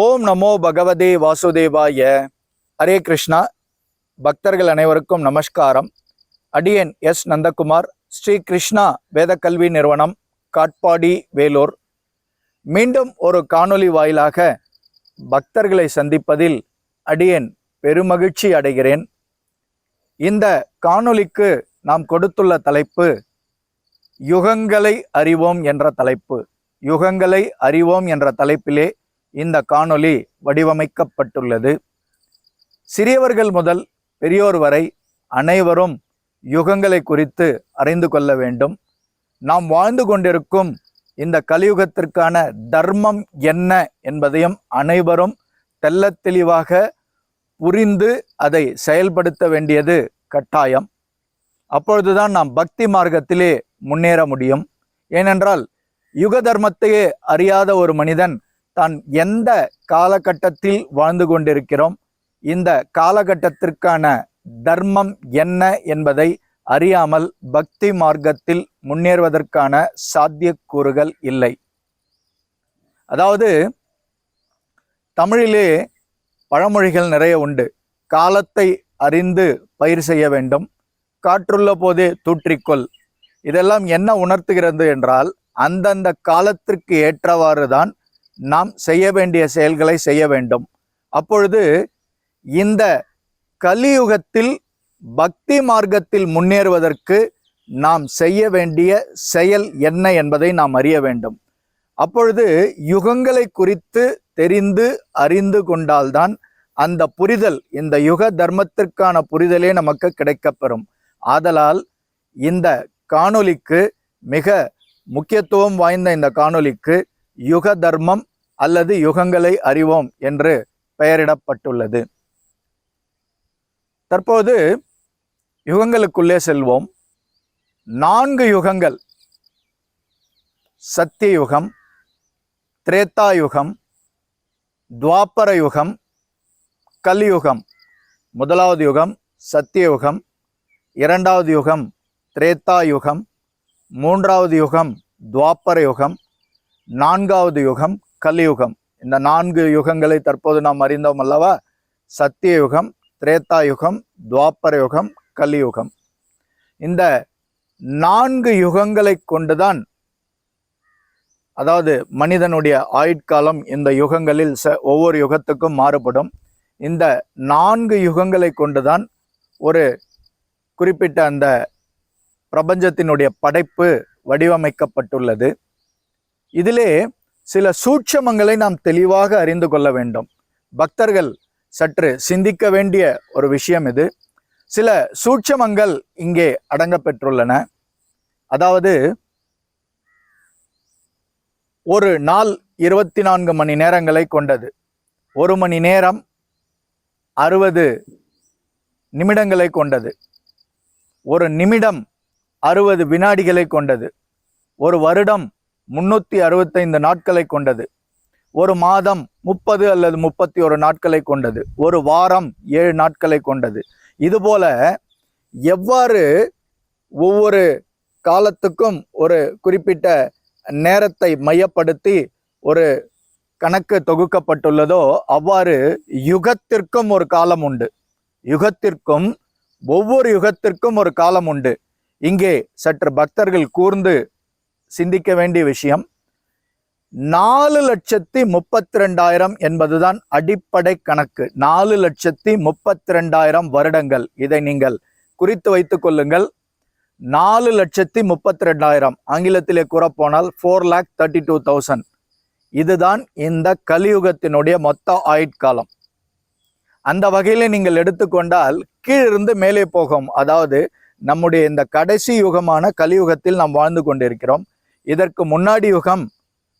ஓம் நமோ பகவதே வாசுதேவாய. ஹரே கிருஷ்ணா. பக்தர்கள் அனைவருக்கும் நமஸ்காரம். அடியன் எஸ் நந்தகுமார் ஸ்ரீ கிருஷ்ணா வேதக்கல்வி கல்வி நிறுவனம் காட்பாடி வேலூர். மீண்டும் ஒரு காணொளி வாயிலாக பக்தர்களை சந்திப்பதில் அடியன் பெருமகிழ்ச்சி அடைகிறேன். இந்த காணொளிக்கு நாம் கொடுத்துள்ள தலைப்பு யுகங்களை அறிவோம் என்ற தலைப்பு. யுகங்களை அறிவோம் என்ற தலைப்பிலே இந்த காணொளி வடிவமைக்கப்பட்டுள்ளது. சிறியவர்கள் முதல் பெரியோர் வரை அனைவரும் யுகங்களை குறித்து அறிந்து கொள்ள வேண்டும். நாம் வாழ்ந்து கொண்டிருக்கும் இந்த கலியுகத்திற்கான தர்மம் என்ன என்பதையும் அனைவரும் தெல்ல தெளிவாக புரிந்து அதை செயல்படுத்த வேண்டியது கட்டாயம். அப்பொழுதுதான் நாம் பக்தி மார்க்கத்திலே முன்னேற முடியும். ஏனென்றால் யுக தர்மத்தையே அறியாத ஒரு மனிதன் தான் எந்த காலகட்டத்தில் வாழ்ந்து கொண்டிருக்கிறோம்? இந்த காலகட்டத்திற்கான தர்மம் என்ன என்பதை அறியாமல் பக்தி மார்க்கத்தில் முன்னேறுவதற்கான சாத்தியக்கூறுகள் இல்லை. அதாவது தமிழிலே பழமொழிகள் நிறைய உண்டு. காலத்தை அறிந்து பயிர் செய்ய வேண்டும். காற்றுள்ள போதே தூற்றிக்கொள். இதெல்லாம் என்ன உணர்த்துகிறது என்றால் அந்தந்த காலத்திற்கு ஏற்றவாறு தான் நாம் செய்ய வேண்டிய செயல்களை செய்ய வேண்டும். அப்பொழுது இந்த கலியுகத்தில் பக்தி மார்க்கத்தில் முன்னேறுவதற்கு நாம் செய்ய வேண்டிய செயல் என்ன என்பதை நாம் அறிய வேண்டும். அப்பொழுது யுகங்களை குறித்து தெரிந்து அறிந்து கொண்டால்தான் அந்த புரிதல் இந்த யுக தர்மத்திற்கான புரிதலே நமக்கு கிடைக்கப்பெறும். ஆதலால் இந்த காணொலிக்கு மிக முக்கியத்துவம் வாய்ந்த இந்த காணொலிக்கு யுக தர்மம் அல்லது யுகங்களை அறிவோம் என்று பெயரிடப்பட்டுள்ளது. தற்போது யுகங்களுக்குள்ளே செல்வோம். நான்கு யுகங்கள். சத்தியயுகம் திரேத்தாயுகம் துவாபர யுகம் கலியுகம் முதலாவது யுகம் சத்தியயுகம் இரண்டாவது யுகம் திரேத்தா யுகம் மூன்றாவது யுகம் துவாபர யுகம் நான்காவது யுகம் கலியுகம். இந்த நான்கு யுகங்களை தற்போது நாம் அறிந்தோம் அல்லவா? சத்தியயுகம் திரேத்தா யுகம் துவாபர யுகம் கலியுகம். இந்த நான்கு யுகங்களை கொண்டுதான் அதாவது மனிதனுடைய ஆயுட்காலம் இந்த யுகங்களில் ச ஒவ்வொரு யுகத்துக்கும் மாறுபடும். இந்த நான்கு யுகங்களை கொண்டுதான் ஒரு குறிப்பிட்ட அந்த பிரபஞ்சத்தினுடைய படைப்பு வடிவமைக்கப்பட்டுள்ளது. இதிலே சில சூட்சமங்களை நாம் தெளிவாக அறிந்து கொள்ள வேண்டும். பக்தர்கள் சற்று சிந்திக்க வேண்டிய ஒரு விஷயம் இது. சில சூட்சமங்கள் இங்கே அடங்கப்பெற்றுள்ளன. அதாவது ஒரு நாள் இருபத்தி நான்கு மணி நேரங்களை கொண்டது. ஒரு மணி நேரம் அறுபது நிமிடங்களை கொண்டது. ஒரு நிமிடம் அறுபது வினாடிகளை கொண்டது. ஒரு வருடம் முன்னூற்றி அறுபத்தைந்து நாட்களை கொண்டது. ஒரு மாதம் முப்பது அல்லது முப்பத்தி ஒரு நாட்களை கொண்டது. ஒரு வாரம் ஏழு நாட்களை கொண்டது. இதுபோல எவ்வாறு ஒவ்வொரு காலத்துக்கும் ஒரு குறிப்பிட்ட நேரத்தை மையப்படுத்தி ஒரு கணக்கு தொகுக்கப்பட்டுள்ளதோ அவ்வாறு யுகத்திற்கும் ஒரு காலம் உண்டு. யுகத்திற்கும் ஒவ்வொரு யுகத்திற்கும் ஒரு காலம் உண்டு. இங்கே சற்று பக்தர்கள் கூர்ந்து சிந்திக்க வேண்டிய விஷயம். நாலு லட்சத்தி முப்பத்தி ரெண்டாயிரம் என்பதுதான் அடிப்படை கணக்கு. நாலு லட்சத்தி முப்பத்தி ரெண்டாயிரம் வருடங்கள். இதை நீங்கள் குறித்து வைத்துக் கொள்ளுங்கள். நாலு லட்சத்தி முப்பத்தி ரெண்டாயிரம் ஆங்கிலத்திலே கூறப்போனால் four lakh thirty two thousand இதுதான் இந்த கலியுகத்தினுடைய மொத்த ஆயுட்காலம் அந்த வகையில் நீங்கள் எடுத்துக்கொண்டால் கீழிருந்து மேலே போகும். அதாவது நம்முடைய இந்த கடைசி யுகமான கலியுகத்தில் நாம் வாழ்ந்து கொண்டிருக்கிறோம். இதற்கு முன்னாடி யுகம்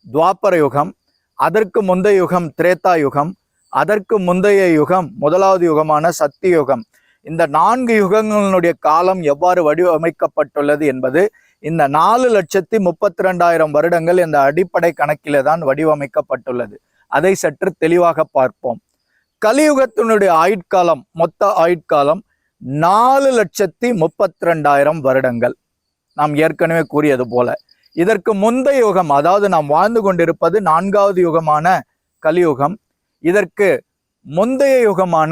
துவாபர யுகம் அதற்கு முந்தைய யுகம் திரேதா யுகம் அதற்கு முந்தைய யுகம் முதலாவது யுகமான சக்தி யுகம். இந்த நான்கு யுகங்களினுடைய காலம் எவ்வாறு வடிவமைக்கப்பட்டுள்ளது என்பது இந்த நாலு லட்சத்தி முப்பத்தி ரெண்டாயிரம் வருடங்கள் இந்த அடிப்படை கணக்கிலே தான் வடிவமைக்கப்பட்டுள்ளது. அதை சற்று தெளிவாக பார்ப்போம். கலியுகத்தினுடைய ஆயுட்காலம் மொத்த ஆயுட்காலம் நாலு லட்சத்தி முப்பத்தி ரெண்டாயிரம் வருடங்கள். நாம் ஏற்கனவே கூறியது போல. இதற்கு முந்தைய யுகம் அதாவது நாம் வாழ்ந்து கொண்டிருப்பது நான்காவது யுகமான கலியுகம். இதற்கு முந்தைய யுகமான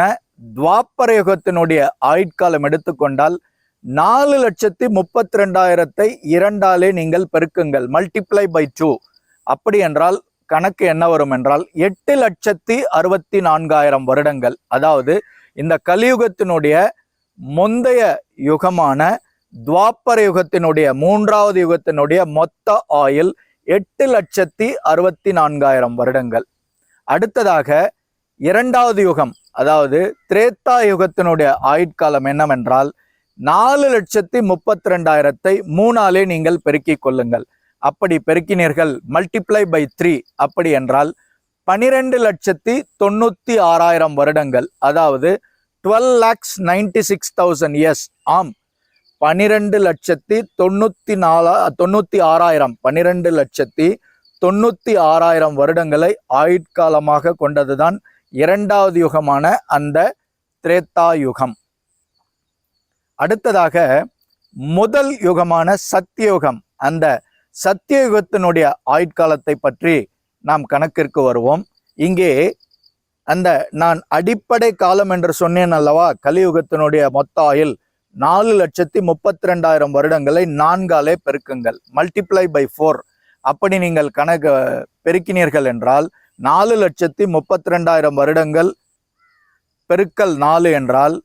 துவாப்பர யுகத்தினுடைய ஆயுட்காலம் எடுத்துக்கொண்டால் நாலு லட்சத்தி முப்பத்தி ரெண்டாயிரத்தை இரண்டாலே நீங்கள் பெருக்குங்கள். மல்டிப்ளை பை டூ அப்படி என்றால் கணக்கு என்ன வரும் என்றால் எட்டு லட்சத்தி அறுபத்தி நான்காயிரம் வருடங்கள். அதாவது இந்த கலியுகத்தினுடைய முந்தைய யுகமான துவாப்பர யுகத்தினுடைய மூன்றாவது யுகத்தினுடைய மொத்த ஆயில் எட்டு லட்சத்தி அறுபத்தி நான்காயிரம் வருடங்கள். அடுத்ததாக இரண்டாவது யுகம் அதாவது திரேத்தா யுகத்தினுடைய ஆயுட்காலம் என்னவென்றால் நாலு லட்சத்தி முப்பத்தி ரெண்டாயிரத்தை மூணாலே நீங்கள் பெருக்கிக் கொள்ளுங்கள். அப்படி பெருக்கினீர்கள் மல்டிப்ளை பை த்ரீ அப்படி என்றால் பனிரெண்டு லட்சத்தி தொண்ணூற்றி ஆறாயிரம் வருடங்கள் அதாவது twelve lakhs ninety six thousand years ஆம் பன்னிரெண்டு லட்சத்தி தொண்ணூற்றி நாலா தொண்ணூற்றி ஆறாயிரம் பனிரெண்டு லட்சத்தி தொண்ணூற்றி ஆறாயிரம் வருடங்களை ஆயுட்காலமாக கொண்டதுதான் இரண்டாவது யுகமான அந்த திரேத்தா யுகம். அடுத்ததாக முதல் யுகமான சத்தியுகம் அந்த சத்தியயுகத்தினுடைய ஆயுட்காலத்தை பற்றி நாம் கணக்கிற்கு வருவோம். இங்கே அந்த நான் அடிப்படை காலம் என்று சொன்னேன் அல்லவா? கலியுகத்தினுடைய மொத்த ஆயுள் நாலு லட்சத்தி முப்பத்தி ரெண்டாயிரம் வருடங்களை நான்காலே பெருக்குங்கள். மல்டிப்ளை பை ஃபோர் அப்படி நீங்கள் கணக்கு பெருக்கினீர்கள் என்றால் நாலு லட்சத்தி முப்பத்தி ரெண்டாயிரம் வருடங்கள் பெருக்கல் நாலு என்றால்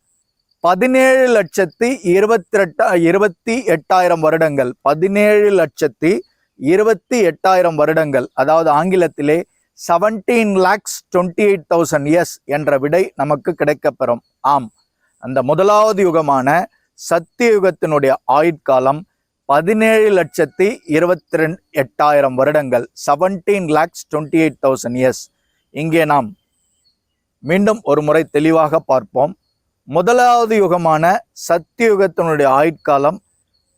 பதினேழு லட்சத்தி இருபத்தி ரெட்டா இருபத்தி எட்டாயிரம் வருடங்கள். பதினேழு லட்சத்தி இருபத்தி எட்டாயிரம் வருடங்கள். அதாவது ஆங்கிலத்திலே seventeen lakhs twenty eight thousand years என்ற விடை நமக்கு கிடைக்கப்பெறும். ஆம். அந்த முதலாவது யுகமான சத்தியுகத்தினுடைய ஆயுட்காலம் பதினேழு லட்சத்தி இருபத்தி ரெண்டு எட்டாயிரம் வருடங்கள். Seventeen lakhs twenty eight thousand years இங்கே நாம் மீண்டும் ஒரு முறை தெளிவாக பார்ப்போம். முதலாவது யுகமான சத்தியுகத்தினுடைய ஆயுட்காலம்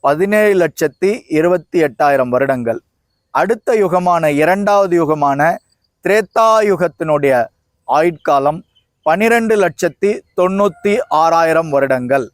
பதினேழு லட்சத்தி இருபத்தி எட்டாயிரம் வருடங்கள். அடுத்த யுகமான இரண்டாவது யுகமான திரேத்தா யுகத்தினுடைய ஆயுட்காலம் பனிரெண்டு லட்சத்தி தொண்ணூற்றி ஆறாயிரம் வருடங்கள்.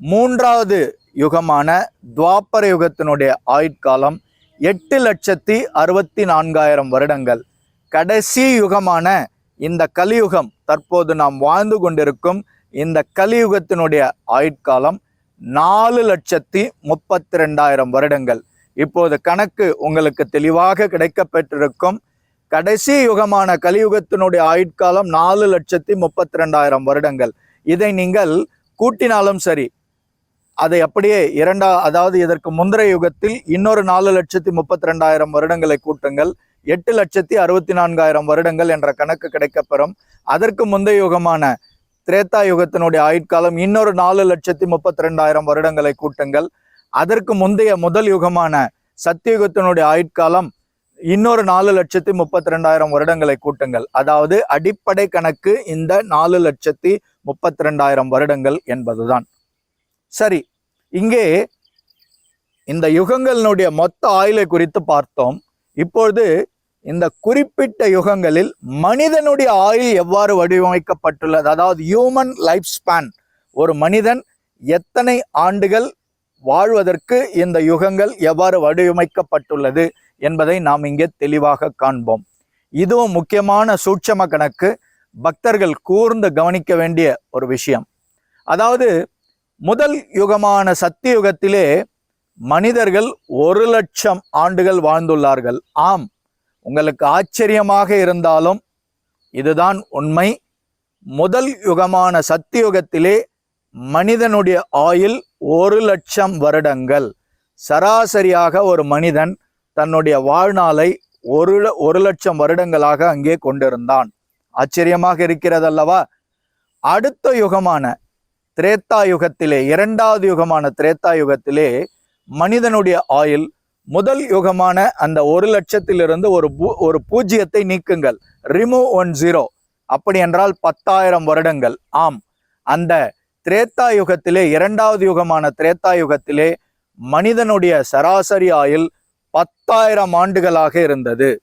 மூன்றாவது யுகமான துவாப்பர யுகத்தினுடைய ஆயுட்காலம் எட்டு லட்சத்தி அறுபத்தி நான்காயிரம் வருடங்கள். கடைசி யுகமான இந்த கலியுகம் தற்போது நாம் வாழ்ந்து கொண்டிருக்கும் இந்த கலியுகத்தினுடைய ஆயுட்காலம் நாலு லட்சத்தி முப்பத்தி ரெண்டாயிரம் வருடங்கள். இப்போது கணக்கு உங்களுக்கு தெளிவாக கிடைக்கப்பெற்றிருக்கும். கடைசி யுகமான கலியுகத்தினுடைய ஆயுட்காலம் நாலு லட்சத்தி முப்பத்தி ரெண்டாயிரம் வருடங்கள். இதை நீங்கள் கூட்டினாலும் சரி அதை அப்படியே இரண்டா அதாவது இதற்கு முந்திர யுகத்தில் இன்னொரு நாலு லட்சத்தி முப்பத்தி ரெண்டாயிரம் வருடங்களை கூட்டுங்கள். எட்டு லட்சத்தி அறுபத்தி நான்காயிரம் வருடங்கள் என்ற கணக்கு கிடைக்கப்பெறும். அதற்கு முந்தைய யுகமான திரேத்தா யுகத்தினுடைய ஆயுட்காலம் இன்னொரு நாலு லட்சத்தி முப்பத்தி ரெண்டாயிரம் வருடங்களை கூட்டுங்கள். அதற்கு முந்தைய முதல் யுகமான சத்தியுகத்தினுடைய ஆயுட்காலம் இன்னொரு நாலு லட்சத்தி முப்பத்தி ரெண்டாயிரம் வருடங்களை கூட்டுங்கள். அதாவது அடிப்படை கணக்கு இந்த நாலு லட்சத்தி முப்பத்தி ரெண்டாயிரம் வருடங்கள் என்பதுதான். சரி இங்கே இந்த யுகங்களினுடைய மொத்த ஆயுளை குறித்து பார்த்தோம். இப்பொழுது இந்த குறிப்பிட்ட யுகங்களில் மனிதனுடைய ஆயுள் எவ்வாறு வடிவமைக்கப்பட்டுள்ளது? அதாவது ஹியூமன் லைஃப் ஸ்பேன் ஒரு மனிதன் எத்தனை ஆண்டுகள் வாழ்வதற்கு இந்த யுகங்கள் எவ்வாறு வடிவமைக்கப்பட்டுள்ளது என்பதை நாம் இங்கே தெளிவாக காண்போம். இதுவும் முக்கியமான சூட்சம கணக்கு. பக்தர்கள் கூர்ந்து கவனிக்க வேண்டிய ஒரு விஷயம். அதாவது முதல் யுகமான சத்தியுகத்திலே மனிதர்கள் ஒரு லட்சம் ஆண்டுகள் வாழ்ந்துள்ளார்கள். ஆம் உங்களுக்கு ஆச்சரியமாக இருந்தாலும் இதுதான் உண்மை. முதல் யுகமான சத்தியுகத்திலே மனிதனுடைய ஆயுள் ஒரு லட்சம் வருடங்கள். சராசரியாக ஒரு மனிதன் தன்னுடைய வாழ்நாளை ஒரு ஒரு லட்சம் வருடங்களாக அங்கே கொண்டிருந்தான். ஆச்சரியமாக இருக்கிறதல்லவா? அடுத்த யுகமான திரேத்தா யுகத்திலே இரண்டாவது யுகமான திரேத்தா யுகத்திலே மனிதனுடைய ஆயுள் முதல் யுகமான அந்த ஒரு லட்சத்திலிருந்து ஒரு பூ ஒரு பூஜ்ஜியத்தை நீக்குங்கள். ரிமூவ் ஒன் ஜீரோ அப்படி என்றால் பத்தாயிரம் வருடங்கள். ஆம். அந்த திரேத்தா யுகத்திலே இரண்டாவது யுகமான திரேத்தா யுகத்திலே மனிதனுடைய சராசரி ஆயுள் பத்தாயிரம் ஆண்டுகளாக இருந்தது.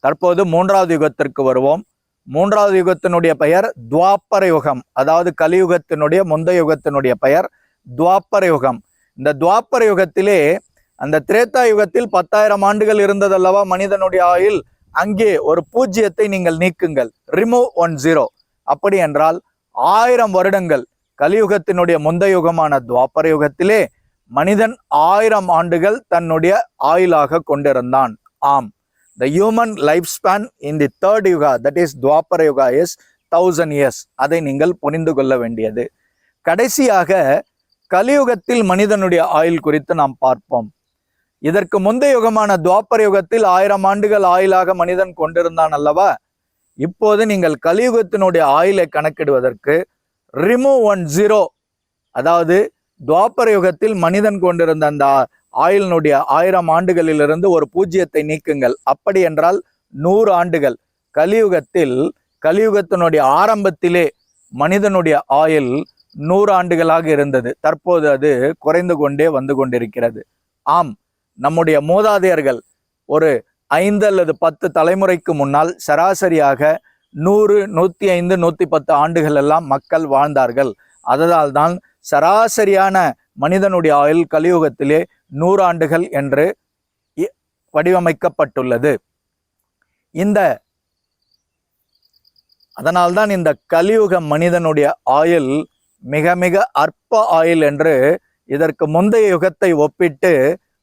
தற்போது மூன்றாவது யுகத்திற்கு வருவோம். மூன்றாவது யுகத்தினுடைய பெயர் துவாப்பர யுகம். அதாவது கலியுகத்தினுடைய முந்தைய யுகத்தினுடைய பெயர் துவாப்பர யுகம். இந்த துவாப்பர யுகத்திலே அந்த திரேத்தா யுகத்தில் பத்தாயிரம் ஆண்டுகள் இருந்ததல்லவா மனிதனுடைய ஆயுள்? அங்கே ஒரு பூஜ்ஜியத்தை நீங்கள் நீக்குங்கள். Remove one zero. அப்படி என்றால் ஆயிரம் வருடங்கள் கலியுகத்தினுடைய முந்தைய யுகமான துவாப்பர யுகத்திலே மனிதன் ஆயிரம் ஆண்டுகள் தன்னுடைய ஆயுளாக கொண்டிருந்தான். ஆம். The human life span in the third yuga that is Dvapara yuga is thousand years அதை நீங்கள் புரிந்து கொள்ள வேண்டியது. கடைசியாக கலியுகத்தில் மனிதனுடைய ஆயுள் குறித்து நாம் பார்ப்போம். இதற்கு முந்தைய யுகமான துவாபர யுகத்தில் ஆயிரம் ஆண்டுகள் ஆயுளாக மனிதன் கொண்டிருந்தான் அல்லவா? இப்போது நீங்கள் கலியுகத்தினுடைய ஆயுளை கணக்கிடுவதற்கு ரிமூவ் ஒன் ஜீரோ அதாவது துவாபர யுகத்தில் மனிதன் கொண்டிருந்த அந்த ஆயுளினுடைய ஆயிரம் ஆண்டுகளிலிருந்து ஒரு பூஜ்ஜியத்தை நீக்குங்கள். அப்படி என்றால் நூறு ஆண்டுகள். கலியுகத்தில் கலியுகத்தினுடைய ஆரம்பத்திலே மனிதனுடைய ஆயுள் நூறு ஆண்டுகளாக இருந்தது. தற்போது அது குறைந்து கொண்டே வந்து கொண்டிருக்கிறது. ஆம் நம்முடைய மூதாதையர்கள் ஒரு ஐந்து அல்லது பத்து தலைமுறைக்கு முன்னால் சராசரியாக நூறு நூற்றி ஐந்து நூற்றி பத்து ஆண்டுகள் எல்லாம் மக்கள் வாழ்ந்தார்கள். அதனால் தான் சராசரியான மனிதனுடைய ஆயுள் கலியுகத்திலே நூறு ஆண்டுகள் என்று இ- வடிவமைக்கப்பட்டுள்ளது. இந்த அதனால்தான் இந்த கலியுக மனிதனுடைய ஆயுள் மிக மிக அற்ப ஆயுள் என்று இதற்கு முந்தைய யுகத்தை ஒப்பிட்டு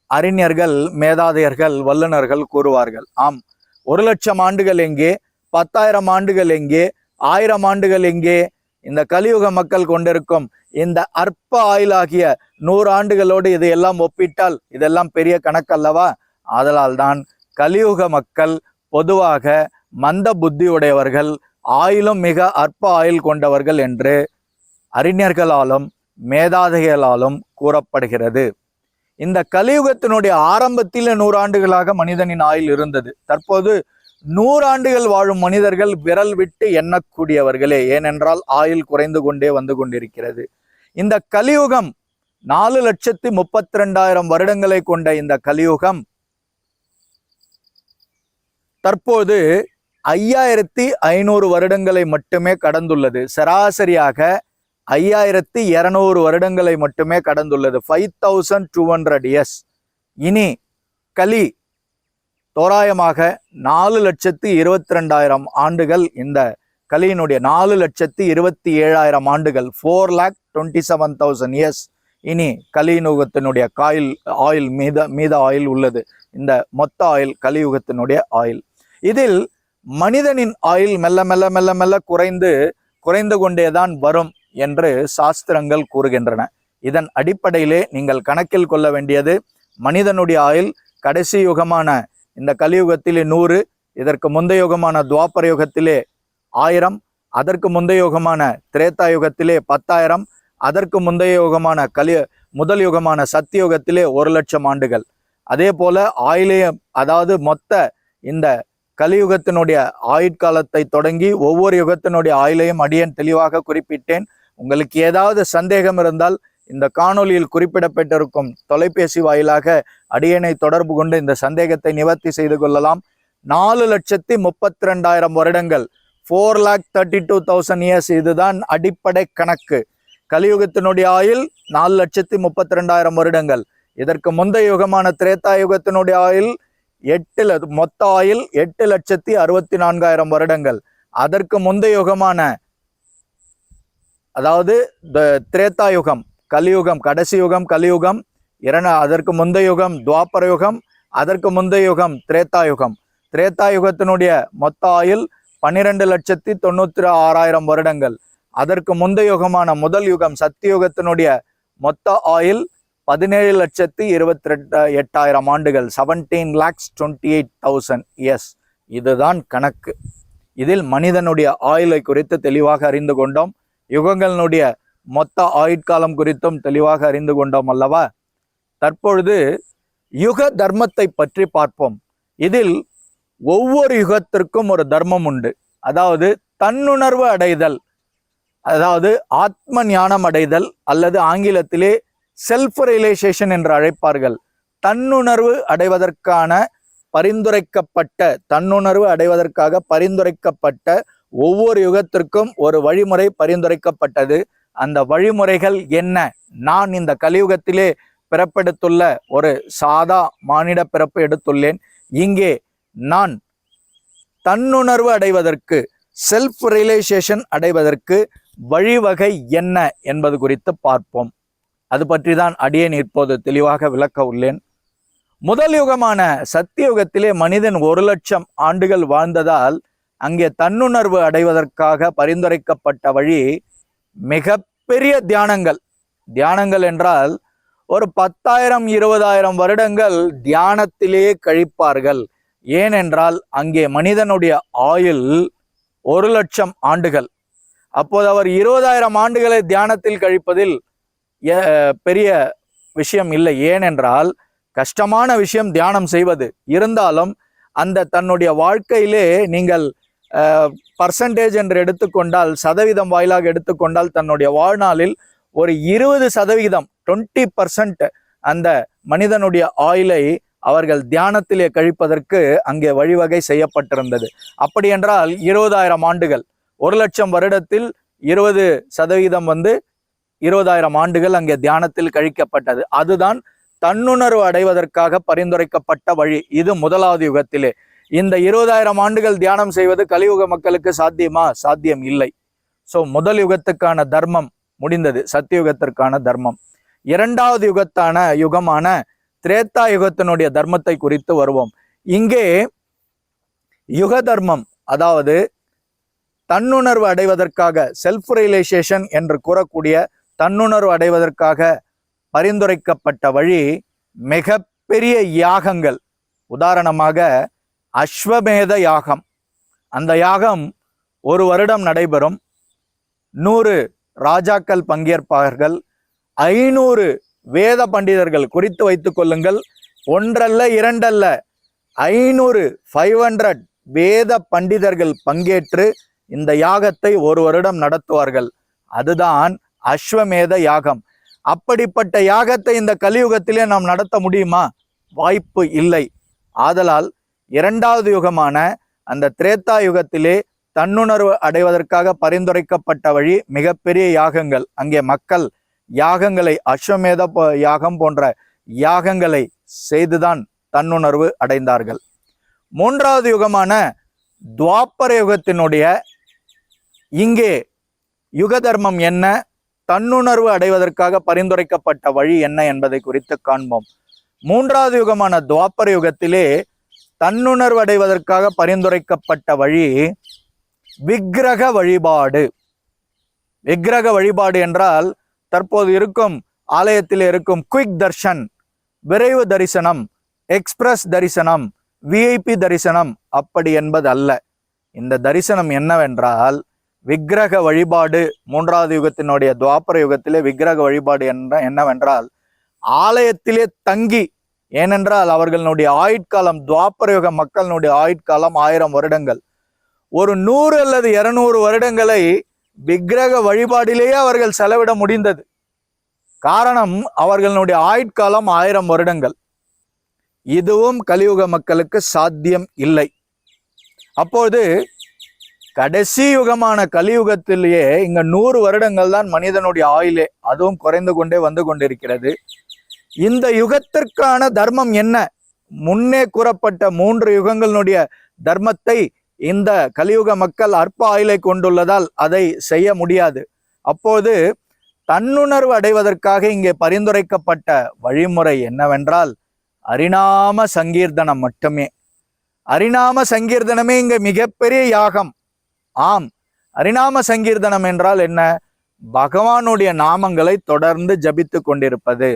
அறிஞர்கள் மேதாதையர்கள் வல்லுனர்கள் கூறுவார்கள். ஆம் ஒரு லட்சம் ஆண்டுகள் எங்கே? பத்தாயிரம் ஆண்டுகள் எங்கே? ஆயிரம் ஆண்டுகள் எங்கே? இந்த கலியுக மக்கள் கொண்டிருக்கும் இந்த அற்ப ஆயுளாகிய நூறாண்டுகளோடு இது இதையெல்லாம் ஒப்பிட்டால் இதெல்லாம் பெரிய கணக்கல்லவா? ஆதலால் தான் கலியுக மக்கள் பொதுவாக மந்த புத்தியுடையவர்கள் ஆயிலும் மிக அற்ப ஆயுள் கொண்டவர்கள் என்று அறிஞர்களாலும் மேதாதைகளாலும் கூறப்படுகிறது. இந்த கலியுகத்தினுடைய ஆரம்பத்தில் நூறாண்டுகளாக மனிதனின் ஆயுள் இருந்தது. தற்போது நூறாண்டுகள் வாழும் மனிதர்கள் விரல் விட்டு எண்ணக்கூடியவர்களே. ஏனென்றால் ஆயுள் குறைந்து கொண்டே வந்து கொண்டிருக்கிறது. இந்த கலியுகம் நாலு லட்சத்தி முப்பத்தி ரெண்டாயிரம் வருடங்களை கொண்ட இந்த கலியுகம் தற்போது ஐயாயிரத்தி ஐநூறு வருடங்களை மட்டுமே கடந்துள்ளது. சராசரியாக ஐயாயிரத்தி இருநூறு வருடங்களை மட்டுமே கடந்துள்ளது. Five thousand two hundred years இனி கலி தோராயமாக நாலு லட்சத்தி இருபத்தி ரெண்டாயிரம் ஆண்டுகள் இந்த கலியினுடைய நாலு லட்சத்தி இருபத்தி ஏழாயிரம் ஆண்டுகள். Four lakh twenty seven thousand years இனி கலியுகத்தினுடைய காயில் ஆயில் மீத மீத ஆயில் உள்ளது. இந்த மொத்த ஆயில் கலியுகத்தினுடைய ஆயில். இதில் மனிதனின் ஆயில் மெல்ல மெல்ல மெல்ல மெல்ல குறைந்து குறைந்து கொண்டேதான் வரும் என்று சாஸ்திரங்கள் கூறுகின்றன. இதன் அடிப்படையிலே நீங்கள் கணக்கில் கொள்ள வேண்டியது மனிதனுடைய ஆயில் கடைசி யுகமான இந்த கலியுகத்திலே நூறு இதற்கு முந்தைய யுகமான துவாபர யுகத்திலே ஆயிரம் அதற்கு முந்தைய யுகமான திரேதா யுகத்திலே பத்தாயிரம் அதற்கு முந்தைய யுகமான கலி முதல் யுகமான சத்தியுகத்திலே ஒரு லட்சம் ஆண்டுகள். அதே போல ஆயிலேயம் அதாவது மொத்த இந்த கலியுகத்தினுடைய ஆயுட்காலத்தை தொடங்கி ஒவ்வொரு யுகத்தினுடைய ஆயிலையும் அடியன் தெளிவாக குறிப்பிட்டேன். உங்களுக்கு ஏதாவது சந்தேகம் இருந்தால் இந்த காணொலியில் குறிப்பிடப்பட்டிருக்கும் தொலைபேசி வாயிலாக அடியனை தொடர்பு கொண்டு இந்த சந்தேகத்தை நிவர்த்தி செய்து கொள்ளலாம். நாலு லட்சத்தி முப்பத்தி ரெண்டாயிரம் வருடங்கள் four lakh thirty two thousand years இதுதான் அடிப்படை கணக்கு. கலியுகத்தினுடைய ஆயுள் நாலு லட்சத்தி முப்பத்தி ரெண்டாயிரம் வருடங்கள். இதற்கு முந்தைய யுகமான திரேதா யுகத்தினுடைய ஆயுள் எட்டு ல- மொத்த ஆயுள் எட்டு லட்சத்தி அறுபத்தி நான்காயிரம் வருடங்கள். அதற்கு முந்தைய யுகமான அதாவது த- திரேதா யுகம் கலியுகம் கடைசி யுகம் கலியுகம் இரண அதற்கு முந்தைய யுகம் துவாபர யுகம் அதற்கு முந்தைய யுகம் திரேத்தா யுகம். திரேத்தா யுகத்தினுடைய மொத்த ஆயுள் பன்னிரெண்டு லட்சத்தி தொண்ணூற்றி ஆறாயிரம் வருடங்கள். அதற்கு முந்தைய யுகமான முதல் யுகம் சத்தியுகத்தினுடைய மொத்த ஆயுள் பதினேழு லட்சத்தி இருபத்தி ரெண்டு எட்டாயிரம் ஆண்டுகள். Seventeen lakhs twenty eight thousand years இதுதான் கணக்கு. இதில் மனிதனுடைய ஆயுளை குறித்து தெளிவாக அறிந்து கொண்டோம். யுகங்களினுடைய மொத்த ஆயுட்காலம் குறித்தும் தெளிவாக அறிந்து கொண்டோம் அல்லவா? தற்பொழுது யுக தர்மத்தை பற்றி பார்ப்போம். இதில் ஒவ்வொரு யுகத்திற்கும் ஒரு தர்மம் உண்டு. அதாவது தன்னுணர்வு அடைதல் அதாவது ஆத்ம ஞானம் அடைதல் அல்லது ஆங்கிலத்திலே செல்ஃப் ரியலைசேஷன் என்று அழைப்பார்கள். தன்னுணர்வு அடைவதற்கான பரிந்துரைக்கப்பட்ட தன்னுணர்வு அடைவதற்காக பரிந்துரைக்கப்பட்ட ஒவ்வொரு யுகத்திற்கும் ஒரு வழிமுறை பரிந்துரைக்கப்பட்டது. அந்த வழிமுறைகள் என்ன? நான் இந்த கலியுகத்திலே பிறப்பெடுத்துள்ள ஒரு சாதா மானிட பிறப்பு எடுத்துள்ளேன். இங்கே நான் தன்னுணர்வு அடைவதற்கு செல்ஃப் ரியலைசேஷன் அடைவதற்கு வழிவகை என்ன என்பது குறித்து பார்ப்போம். அது பற்றி தான் அடியேன் இப்போது தெளிவாக விளக்க உள்ளேன். முதல் யுகமான சத்தியுகத்திலே மனிதன் ஒரு லட்சம் ஆண்டுகள் வாழ்ந்ததால் அங்கே தன்னுணர்வு அடைவதற்காக பரிந்துரைக்கப்பட்ட வழி மிகப்பெரிய தியானங்கள். தியானங்கள் என்றால் ஒரு பத்தாயிரம் இருபதாயிரம் வருடங்கள் தியானத்திலேயே கழிப்பார்கள். ஏனென்றால் அங்கே மனிதனுடைய ஆயுள் ஒரு லட்சம் ஆண்டுகள். அப்போது அவர் இருபதாயிரம் ஆண்டுகளை தியானத்தில் கழிப்பதில் பெரிய விஷயம் இல்லை. ஏனென்றால் கஷ்டமான விஷயம் தியானம் செய்வது. இருந்தாலும் அந்த தன்னுடைய வாழ்க்கையிலே நீங்கள் பர்சன்டேஜ் என்று எடுத்துக்கொண்டால் சதவீதம் வாயிலாக எடுத்துக்கொண்டால் தன்னுடைய வாழ்நாளில் ஒரு இருபது சதவிகிதம் டுவெண்ட்டி பர்சன்ட் அந்த மனிதனுடைய ஆயிலை அவர்கள் தியானத்திலே கழிப்பதற்கு அங்கே வழிவகை செய்யப்பட்டிருந்தது. அப்படி என்றால் இருபதாயிரம் ஆண்டுகள் ஒரு லட்சம் வருடத்தில் இருபது சதவீதம் வந்து இருபதாயிரம் ஆண்டுகள் அங்கே தியானத்தில் கழிக்கப்பட்டது. அதுதான் தன்னுணர்வு அடைவதற்காக பரிந்துரைக்கப்பட்ட வழி. இது முதலாவது யுகத்திலே. இந்த இருபதாயிரம் ஆண்டுகள் தியானம் செய்வது கலியுக மக்களுக்கு சாத்தியமா? சாத்தியம் இல்லை. ஸோ முதல் யுகத்துக்கான தர்மம் முடிந்தது. சத்தியுகத்திற்கான தர்மம். இரண்டாவது யுகத்தான யுகமான திரேத்தா யுகத்தினுடைய தர்மத்தை குறித்து வருவோம். இங்கே யுக தர்மம் அதாவது தன்னுணர்வு அடைவதற்காக செல்ஃப் ரியலைசேஷன் என்று கூறக்கூடிய தன்னுணர்வு அடைவதற்காக பரிந்துரைக்கப்பட்ட வழி மிகப்பெரிய யாகங்கள். உதாரணமாக அஸ்வமேத யாகம். அந்த யாகம் ஒரு வருடம் நடைபெறும். நூறு ராஜாக்கள் பங்கேற்பார்கள். ஐநூறு வேத பண்டிதர்கள் குறித்து வைத்து கொள்ளுங்கள். ஒன்றல்ல இரண்டல்ல. ஐநூறு ஃபைவ் ஹண்ட்ரட் வேத பண்டிதர்கள் பங்கேற்று இந்த யாகத்தை ஒரு வருடம் நடத்துவார்கள். அதுதான் அஸ்வமேத யாகம். அப்படிப்பட்ட யாகத்தை இந்த கலியுகத்திலே நாம் நடத்த முடியுமா? வாய்ப்பு இல்லை. ஆதலால் இரண்டாவது யுகமான அந்த திரேத்தா யுகத்திலே தன்னுணர்வு அடைவதற்காக பரிந்துரைக்கப்பட்ட வழி மிகப்பெரிய யாகங்கள். அங்கே மக்கள் யாகங்களை அஸ்வமேத யாகம் போன்ற யாகங்களை செய்துதான் தன்னுணர்வு அடைந்தார்கள். மூன்றாவது யுகமான துவாப்பர யுகத்தினுடைய இங்கே யுக தர்மம் என்ன? தன்னுணர்வு அடைவதற்காக பரிந்துரைக்கப்பட்ட வழி என்ன என்பதை குறித்து காண்போம். மூன்றாவது யுகமான துவாப்பர யுகத்திலே தன்னுணர்வு அடைவதற்காக பரிந்துரைக்கப்பட்ட வழி விக்கிரக வழிபாடு. விக்கிரக வழிபாடு என்றால் தற்போது இருக்கும் ஆலயத்தில் இருக்கும் குயிக் தர்ஷன் விரைவு தரிசனம் எக்ஸ்பிரஸ் தரிசனம் விஐபி தரிசனம் அப்படி என்பது அல்ல இந்த தரிசனம் என்னவென்றால் விக்கிரக வழிபாடு மூன்றாவது யுகத்தினுடைய துவாபர யுகத்திலே விக்கிரக வழிபாடு என்ற என்னவென்றால் ஆலயத்திலே தங்கி ஏனென்றால் அவர்களுடைய ஆயுட்காலம் துவாபரயுக மக்களினுடைய ஆயுட்காலம் ஆயிரம் வருடங்கள். ஒரு நூறு அல்லது இருநூறு வருடங்களை விக்கிரக வழிபாடிலேயே அவர்கள் செலவிட முடிந்தது. காரணம் அவர்களுடைய ஆயுட்காலம் ஆயிரம் வருடங்கள். இதுவும் கலியுக மக்களுக்கு சாத்தியம் இல்லை. அப்போது கடைசி யுகமான கலியுகத்திலேயே இங்க நூறு வருடங்கள் தான் மனிதனுடைய ஆயுளே. அதுவும் குறைந்து கொண்டே வந்து கொண்டிருக்கிறது. இந்த யுகத்திற்கான தர்மம் என்ன? முன்னே கூறப்பட்ட மூன்று யுகங்களினுடைய தர்மத்தை இந்த கலியுக மக்கள் அற்ப ஆயுளை கொண்டுள்ளதால் அதை செய்ய முடியாது. அப்போது தன்னுணர்வு அடைவதற்காக இங்கே பரிந்துரைக்கப்பட்ட வழிமுறை என்னவென்றால் அரிநாம சங்கீர்த்தனம் மட்டுமே. அரிநாம சங்கீர்த்தனமே இங்கே மிகப்பெரிய யாகம். ஆம் அரிநாம சங்கீர்த்தனம் என்றால் என்ன? பகவானுடைய நாமங்களை தொடர்ந்து ஜபித்து கொண்டிருப்பது.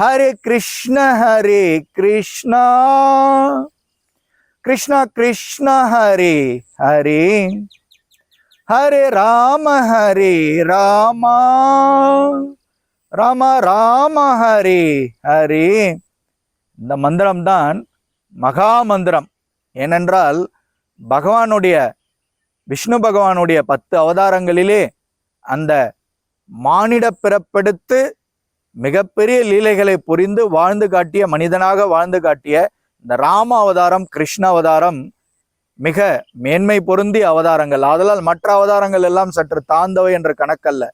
ஹரே கிருஷ்ண ஹரே கிருஷ்ணா. கிருஷ்ணா கிருஷ்ண ஹரே ஹரே. ஹரே ராம ஹரே ராமா. ராம ராம ஹரே ஹரே. இந்த மந்திரம்தான் மகா மந்திரம் ஏனென்றால் பகவானுடைய விஷ்ணு பகவானுடைய பத்து அவதாரங்களிலே அந்த மானிட பிறப்பெடுத்து மிகப்பெரிய லீலைகளை புரிந்து வாழ்ந்து காட்டிய மனிதனாக வாழ்ந்து காட்டிய இந்த ராம அவதாரம் கிருஷ்ண அவதாரம் மிக மேன்மை பொருந்திய அவதாரங்கள். ஆதலால் மற்ற அவதாரங்கள் எல்லாம் சற்று தாழ்ந்தவை என்ற கணக்கல்ல.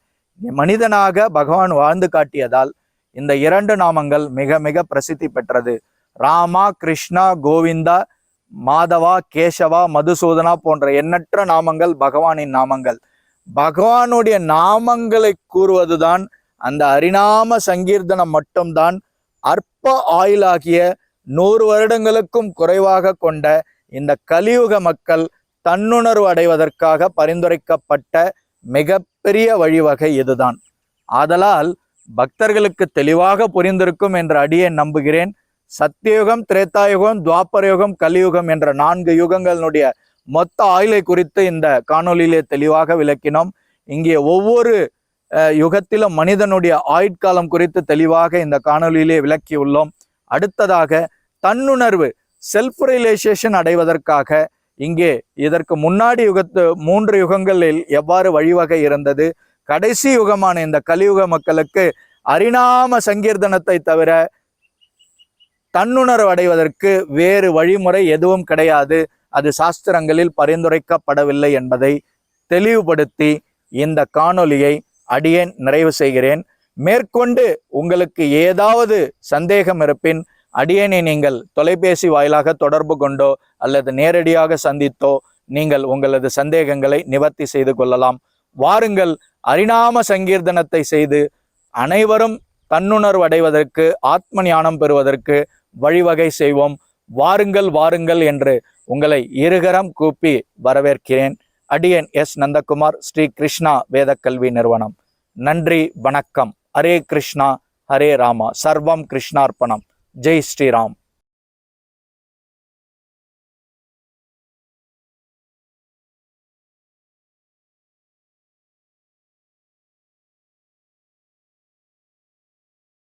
மனிதனாக பகவான் வாழ்ந்து காட்டியதால் இந்த இரண்டு நாமங்கள் மிக மிக பிரசித்தி பெற்றது. ராமா கிருஷ்ணா கோவிந்தா மாதவா கேசவா மதுசூதனா போன்ற எண்ணற்ற நாமங்கள் பகவானின் நாமங்கள். பகவானுடைய நாமங்களை கூறுவதுதான் அந்த அரிநாம சங்கீர்த்தனம் மட்டும்தான் அற்ப ஆயுளாகிய நூறு வருடங்களுக்கும் குறைவாக கொண்ட இந்த கலியுக மக்கள் தன்னுணர்வு அடைவதற்காக பரிந்துரைக்கப்பட்ட மிகப்பெரிய வழிவகை இதுதான். ஆதலால் பக்தர்களுக்கு தெளிவாக புரிந்திருக்கும் என்று அடியை நம்புகிறேன். சத்தியுகம் திரேத்தாயுகம் துவாபரயுகம் கலியுகம் என்ற நான்கு யுகங்களுடைய மொத்த ஆயுளை குறித்து இந்த காணொளியிலே தெளிவாக விளக்கினோம். இங்கே ஒவ்வொரு யுகத்திலும் மனிதனுடைய ஆயுட்காலம் குறித்து தெளிவாக இந்த காணொளியிலே விளக்கியுள்ளோம். அடுத்ததாக தன்னுணர்வு செல்ஃப் ரியலைசேஷன் அடைவதற்காக இங்கே இதற்கு முன்னாடி யுகத்து மூன்று யுகங்களில் எவ்வாறு வழிவகை இருந்தது? கடைசி யுகமான இந்த கலியுக மக்களுக்கு அரிணாம சங்கீர்த்தனத்தை தவிர தன்னுணர்வு அடைவதற்கு வேறு வழிமுறை எதுவும் கிடையாது. அது சாஸ்திரங்களில் பரிந்துரைக்கப்படவில்லை என்பதை தெளிவுபடுத்தி இந்த காணொலியை அடியேன் நிறைவு செய்கிறேன். மேற்கொண்டு உங்களுக்கு ஏதாவது சந்தேகம் இருப்பின் அடியேனை நீங்கள் தொலைபேசி வாயிலாக தொடர்பு கொண்டோ அல்லது நேரடியாக சந்தித்தோ நீங்கள் உங்களது சந்தேகங்களை நிவர்த்தி செய்து கொள்ளலாம். வாருங்கள் அரிணாம சங்கீர்த்தனத்தை செய்து அனைவரும் தன்னுணர்வு அடைவதற்கு ஆத்ம ஞானம் பெறுவதற்கு வழிவகை செய்வோம். வாருங்கள் வாருங்கள் என்று உங்களை இருகரம் கூப்பி வரவேற்கிறேன். அடியன் எஸ். நந்தகுமார் ஸ்ரீ கிருஷ்ணா வேத கல்வி நிறுவனம். நன்றி வணக்கம். ஹரே கிருஷ்ணா ஹரே ராமா. சர்வம் கிருஷ்ணார்ப்பணம். ஜெய் ஸ்ரீராம்.